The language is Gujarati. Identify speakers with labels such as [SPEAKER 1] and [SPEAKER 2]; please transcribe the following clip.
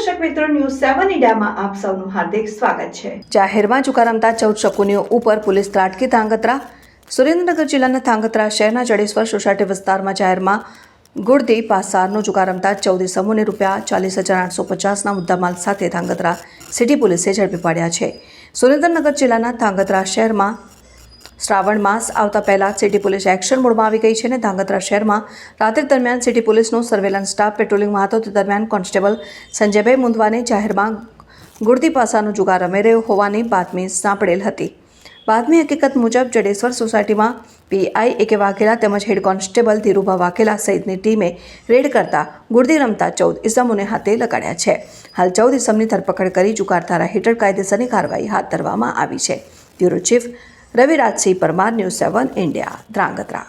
[SPEAKER 1] મિત્રો ન્યૂઝ સેવન ઇન્ડિયામાં આપ સૌનું હાર્દિક સ્વાગત છે. જાહેરમાં ચુકા રમતા ચૌદ શકુનીઓ ઉપર પોલીસ ત્રાટકી ધાંગધ્રા. સુરેન્દ્રનગર જિલ્લાના ધાંગધ્રા શહેરના જડેશ્વર સોસાયટી વિસ્તારમાં જાહેરમાં ગુડદી પાસારનો ચુકા રમતા ચૌદી સમૂહને રૂપિયા ચાલીસ હજાર આઠસો પચાસના મુદ્દામાલ સાથે ધાંગધ્રા સિટી પોલીસે ઝડપી પાડ્યા છે. સુરેન્દ્રનગર જિલ્લાના ધાંગધ્રા શહેરમાં શ્રાવણ માસ આવતા પહેલા સિટી પોલીસ એક્શન મોડમાં આવી ગઈ છે અને ધાંગધ્રા શહેરમાં રાત્રિ દરમિયાન સિટી પોલીસનો સર્વેલન્સ સ્ટાફ પેટ્રોલિંગમાં હતો તે દરમિયાન કોન્સ્ટેબલ સંજયભાઈ મુંદવાને જાહેરમાં ગુડતી પાસાનો જુગાર રમે રહ્યો હોવાની બાતમી સાંપડેલ હતી. બાતમી હકીકત મુજબ જડેશ્વર સોસાયટીમાં પીઆઈ એકે વાઘેલા તેમજ હેડ કોન્સ્ટેબલ ધીરુભા વાઘેલા સહિતની ટીમે રેડ કરતા ગુર્દી રમતા ચૌદ ઇસમોને હાથે લગાડ્યા છે. હાલ ચૌદ ઇસમની ધરપકડ કરી જુગાર ધારા હેઠળ કાયદેસરની કાર્યવાહી હાથ ધરવામાં આવી છે. Bureau chief Ravirajsinh Parmar news seven India Dhrangadhra.